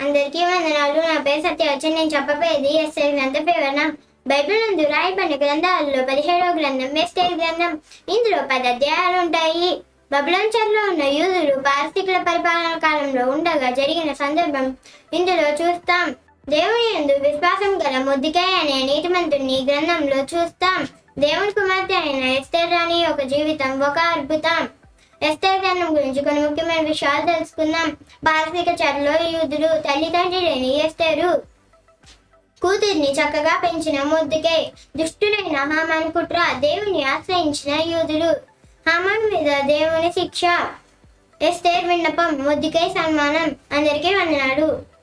అందరికీ వందనాలు. నా పేరు సత్య నేను చెప్పబోయేది ఎస్ఐ గ్రంథ వివరణ బైబిల్ నందు రాయబడిన గ్రంథాలలో పదిహేడవ గ్రంథం ఎస్ఐ గ్రంథం. ఇందులో పది అధ్యాయాలు ఉంటాయి బబులంచర్లో ఉన్న యూదులు పారసీకుల పరిపాలన కాలంలో ఉండగా జరిగిన సందర్భం ఇందులో చూస్తాం. దేవుని యందు విశ్వాసం గల ముద్దికాయ అనే నీతిమంతుని గ్రంథంలో చూస్తాం. దేవుని కుమార్తె అయిన ఎస్తేర్ రాణి ఒక జీవితం ఒక అద్భుతం. రెస్టారెంట్ గురించి కొన్ని ముఖ్యమైన విషయాలు తెలుసుకుందాం. పారసీక చెరలో యూదులు తల్లిదండ్రులని లేని కూతుర్ని చక్కగా పెంచిన ముద్దుకే దుష్టుడైన హామాన్ కుట్ర దేవుని ఆశ్రయించిన యూదులు హామాన్ మీద దేవుని శిక్ష. ఎస్తేర్ విన్నపం ముద్దుకై సన్మానం. అందరికీ వందనాలు.